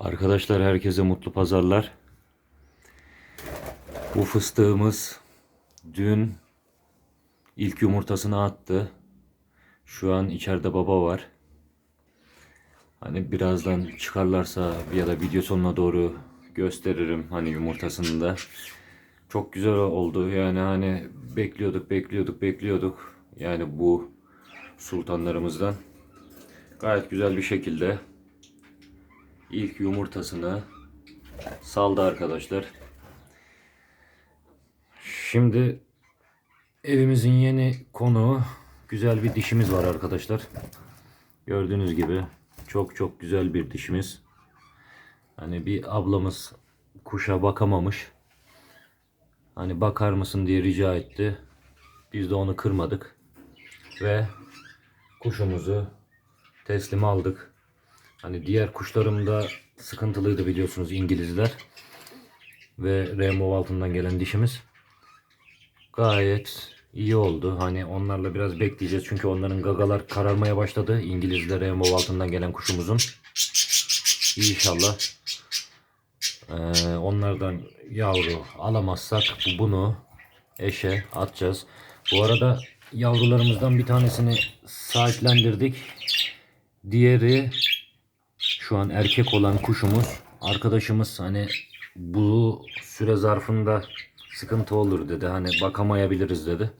Arkadaşlar herkese mutlu pazarlar. Bu fıstığımız dün ilk yumurtasını attı. Şu an içeride baba var. Hani birazdan çıkarlarsa ya da video sonuna doğru gösteririm hani yumurtasını da. Çok güzel oldu. Yani hani bekliyorduk, bekliyorduk, bekliyorduk. Yani bu sultanlarımızdan gayet güzel bir şekilde ilk yumurtasını saldı arkadaşlar. Şimdi evimizin yeni konuğu güzel bir dişimiz var arkadaşlar. Gördüğünüz gibi çok çok güzel bir dişimiz. Hani bir ablamız kuşa bakamamış. Hani bakar mısın diye rica etti. Biz de onu kırmadık. Ve kuşumuzu teslim aldık. Hani diğer kuşlarım da sıkıntılıydı biliyorsunuz İngilizler. Ve Rainbow altından gelen dişimiz. Gayet iyi oldu. Hani onlarla biraz bekleyeceğiz. Çünkü onların gagalar kararmaya başladı. İngilizler Rainbow altından gelen kuşumuzun. İnşallah ee, onlardan yavru alamazsak bunu eşe atacağız. Bu arada yavrularımızdan bir tanesini sahiplendirdik. Diğeri şu an erkek olan kuşumuz arkadaşımız hani bu süre zarfında sıkıntı olur dedi. Hani bakamayabiliriz dedi.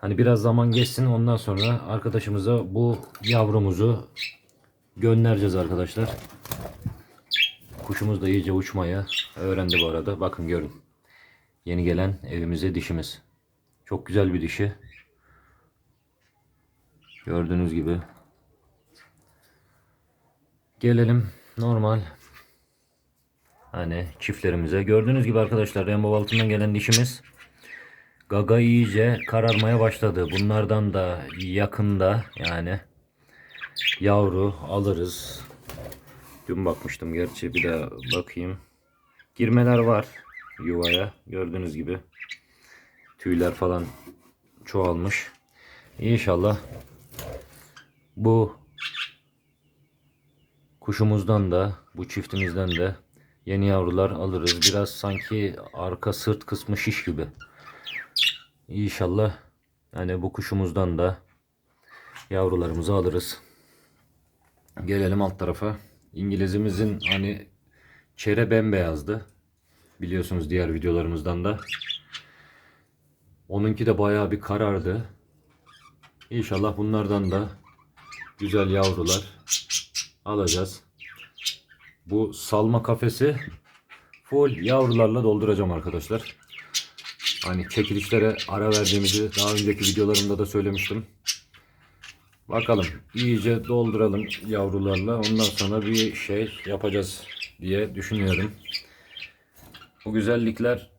Hani biraz zaman geçsin ondan sonra arkadaşımıza bu yavrumuzu göndereceğiz arkadaşlar. Kuşumuz da iyice uçmaya öğrendi bu arada. Bakın görün. Yeni gelen evimize dişimiz. Çok güzel bir dişi. Gördüğünüz gibi. Gelelim normal hani çiftlerimize. Gördüğünüz gibi arkadaşlar Rainbow altından gelen dişimiz gaga iyice kararmaya başladı. Bunlardan da yakında yani yavru alırız. Dün bakmıştım gerçi bir daha bakayım. Girmeler var yuvaya gördüğünüz gibi. Tüyler falan çoğalmış. İnşallah bu kuşumuzdan da bu çiftimizden de yeni yavrular alırız. Biraz sanki arka sırt kısmı şiş gibi. İnşallah yani bu kuşumuzdan da yavrularımızı alırız. Gelelim alt tarafa. İngilizimizin hani çere bembeyazdı. Biliyorsunuz diğer videolarımızdan da. Onunki de bayağı bir karardı. İnşallah bunlardan da güzel yavrular alacağız. Bu salma kafesi full yavrularla dolduracağım arkadaşlar. Hani çekilişlere ara verdiğimizi daha önceki videolarımda da söylemiştim. Bakalım iyice dolduralım yavrularla ondan sonra bir şey yapacağız diye düşünüyorum. Bu güzellikler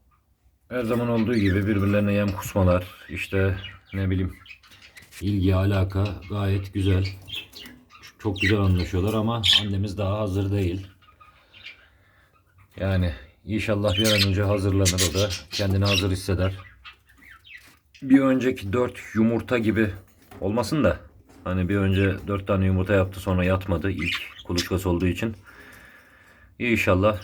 her zaman olduğu gibi birbirlerine yem kusmalar işte ne bileyim ilgi alaka gayet güzel. Çok güzel anlaşıyorlar ama annemiz daha hazır değil. Yani inşallah bir an önce hazırlanır o da kendini hazır hisseder. Bir önceki 4 yumurta gibi olmasın da hani bir önce 4 tane yumurta yaptı sonra yatmadı ilk kuluçkası olduğu için. İnşallah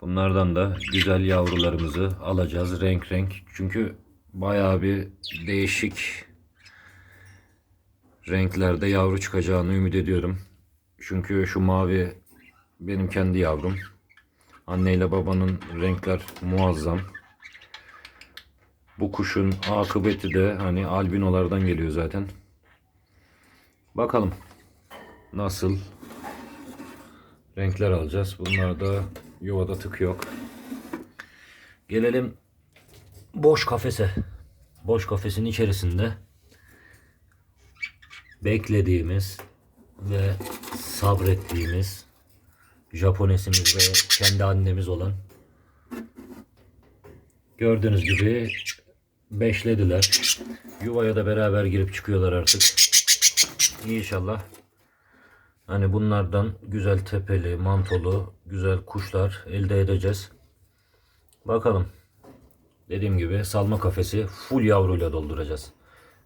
bunlardan da güzel yavrularımızı alacağız renk renk. Çünkü bayağı bir değişik renklerde yavru çıkacağını ümit ediyorum. Çünkü şu mavi benim kendi yavrum. Anne ile babanın renkler muazzam. Bu kuşun akıbeti de hani albinolardan geliyor zaten. Bakalım nasıl renkler alacağız. Bunlarda yuvada tık yok. Gelelim boş kafese. Boş kafesin içerisinde beklediğimiz ve sabrettiğimiz Japonesimiz ve kendi annemiz olan gördüğünüz gibi beşlediler. Yuvaya da beraber girip çıkıyorlar artık. İnşallah hani bunlardan güzel tepeli, mantolu, güzel kuşlar elde edeceğiz. Bakalım. Dediğim gibi salma kafesi full yavruyla dolduracağız.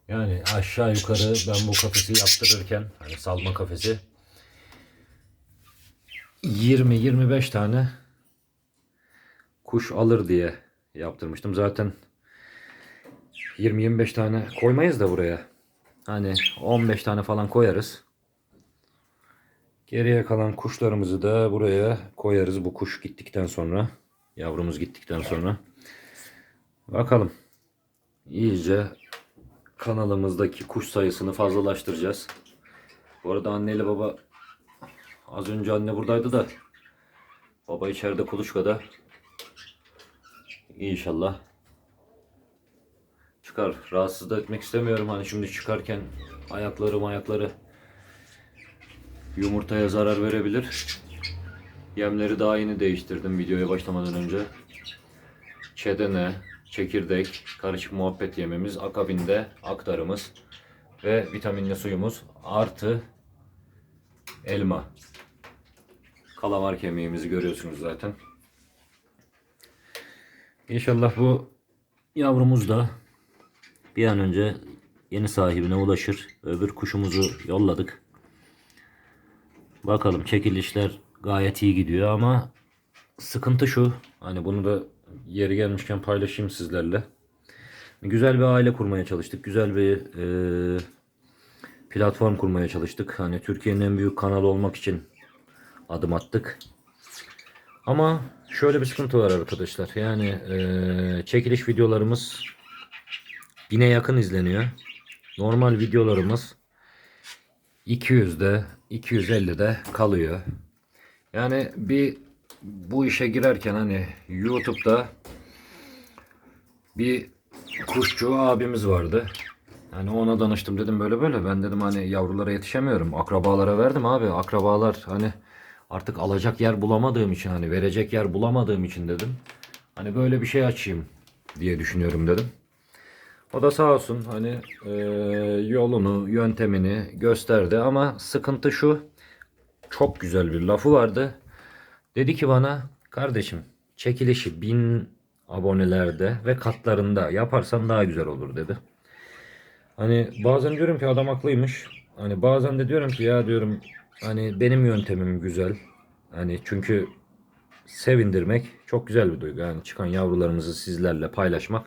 Yani aşağı yukarı ben bu kafesi yaptırırken hani salma kafesi 20-25 tane kuş alır diye yaptırmıştım. Zaten 20-25 tane koymayız da buraya. Hani 15 tane falan koyarız. Geriye kalan kuşlarımızı da buraya koyarız bu kuş gittikten sonra. Yavrumuz gittikten sonra. Bakalım. İyice kanalımızdaki kuş sayısını fazlalaştıracağız. Bu arada anneyle baba az önce anne buradaydı da baba içeride kuluçkada. İnşallah çıkar. Rahatsız da etmek istemiyorum. Hani şimdi çıkarken ayakları ayakları yumurtaya zarar verebilir. Yemleri daha yeni değiştirdim videoya başlamadan önce. Çedene, çekirdek, karışık muhabbet yememiz, akabinde aktarımız ve vitaminli suyumuz artı elma. Kalamar kemiğimizi görüyorsunuz zaten. İnşallah bu yavrumuz da bir an önce yeni sahibine ulaşır. Öbür kuşumuzu yolladık. Bakalım çekilişler gayet iyi gidiyor ama sıkıntı şu. Hani bunu da yeri gelmişken paylaşayım sizlerle. Güzel bir aile kurmaya çalıştık. Güzel bir e, platform kurmaya çalıştık. Hani Türkiye'nin en büyük kanalı olmak için adım attık. Ama şöyle bir sıkıntı var arkadaşlar. Yani e, çekiliş videolarımız bine yakın izleniyor. Normal videolarımız 200'de 250'de kalıyor. Yani bir bu işe girerken hani YouTube'da bir kuşçu abimiz vardı. Hani ona danıştım dedim böyle böyle. Ben dedim hani yavrulara yetişemiyorum. Akrabalara verdim abi. Akrabalar hani artık alacak yer bulamadığım için hani verecek yer bulamadığım için dedim. Hani böyle bir şey açayım diye düşünüyorum dedim. O da sağ olsun hani e, yolunu, yöntemini gösterdi ama sıkıntı şu. Çok güzel bir lafı vardı. Dedi ki bana kardeşim çekilişi bin abonelerde ve katlarında yaparsan daha güzel olur dedi. Hani bazen diyorum ki adam haklıymış. Hani bazen de diyorum ki ya diyorum hani benim yöntemim güzel. Hani çünkü sevindirmek çok güzel bir duygu. Yani çıkan yavrularımızı sizlerle paylaşmak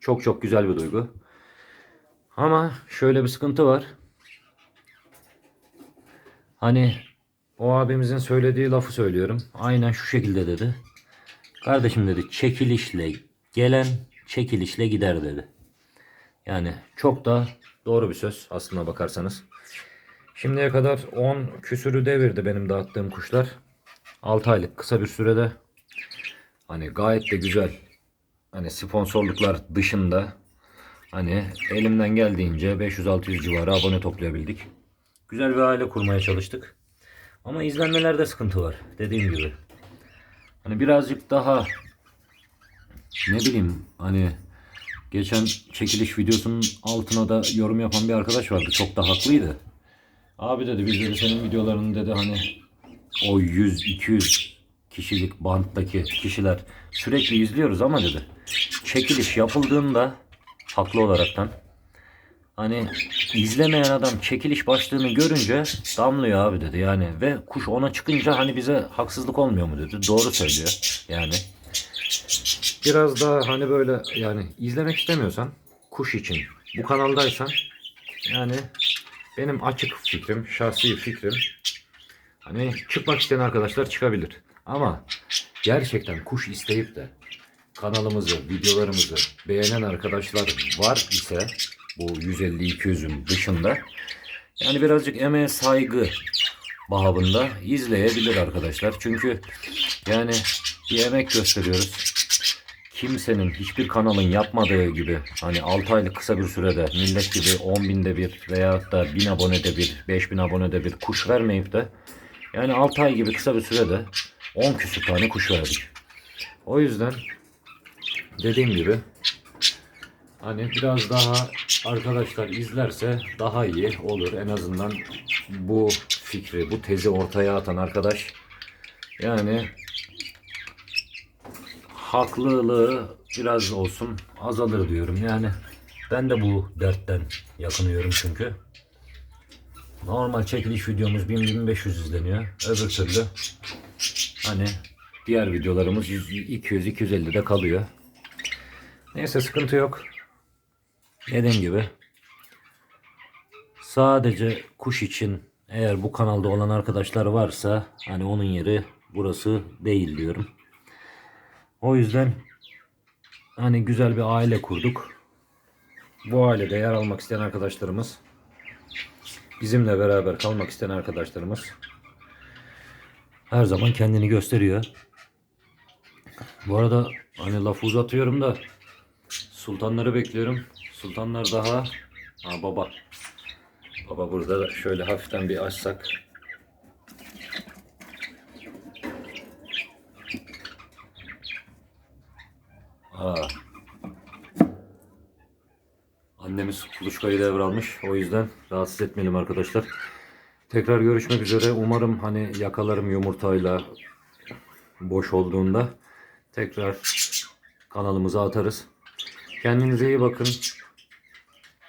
çok çok güzel bir duygu. Ama şöyle bir sıkıntı var. Hani o abimizin söylediği lafı söylüyorum. Aynen şu şekilde dedi. Kardeşim dedi çekilişle gelen çekilişle gider dedi. Yani çok da doğru bir söz aslına bakarsanız. Şimdiye kadar 10 küsürü devirdi benim dağıttığım kuşlar. 6 aylık kısa bir sürede hani gayet de güzel hani sponsorluklar dışında hani elimden geldiğince 500-600 civarı abone toplayabildik. Güzel bir aile kurmaya çalıştık. Ama izlenmelerde sıkıntı var dediğim gibi. Hani birazcık daha ne bileyim hani geçen çekiliş videosunun altına da yorum yapan bir arkadaş vardı. Çok da haklıydı. Abi dedi biz dedi senin videolarını dedi hani o 100-200 kişilik banttaki kişiler sürekli izliyoruz ama dedi çekiliş yapıldığında haklı olaraktan hani izlemeyen adam çekiliş başlığını görünce damlıyor abi dedi. Yani ve kuş ona çıkınca hani bize haksızlık olmuyor mu dedi. Doğru söylüyor. Yani biraz daha hani böyle yani izlemek istemiyorsan kuş için bu kanaldaysan yani benim açık fikrim şahsi fikrim hani çıkmak isteyen arkadaşlar çıkabilir. Ama gerçekten kuş isteyip de kanalımızı, videolarımızı beğenen arkadaşlar var ise bu 150-200'ün dışında yani birazcık emeğe saygı babında izleyebilir arkadaşlar. Çünkü yani bir emek gösteriyoruz. Kimsenin hiçbir kanalın yapmadığı gibi hani 6 aylık kısa bir sürede millet gibi 10 binde bir veya da 1000 abonede bir 5000 abonede bir kuş vermeyip de yani 6 ay gibi kısa bir sürede 10 küsür tane kuş verdik. O yüzden dediğim gibi hani biraz daha arkadaşlar izlerse daha iyi olur. En azından bu fikri, bu tezi ortaya atan arkadaş yani haklılığı biraz olsun azalır diyorum. Yani ben de bu dertten yakınıyorum çünkü. normal çekiliş videomuz 1000-1500 izleniyor. Öbür türlü hani diğer videolarımız 200-250'de kalıyor. Neyse sıkıntı yok. Dediğim gibi sadece kuş için eğer bu kanalda olan arkadaşlar varsa hani onun yeri burası değil diyorum. O yüzden hani güzel bir aile kurduk. Bu ailede yer almak isteyen arkadaşlarımız bizimle beraber kalmak isteyen arkadaşlarımız her zaman kendini gösteriyor. Bu arada hani lafı uzatıyorum da sultanları bekliyorum. Sultanlar daha ha, baba. Baba burada da şöyle hafiften bir açsak. Aa. Annemiz kuluçkayı devralmış. O yüzden rahatsız etmeyelim arkadaşlar. Tekrar görüşmek üzere. Umarım hani yakalarım yumurtayla boş olduğunda tekrar kanalımıza atarız. Kendinize iyi bakın.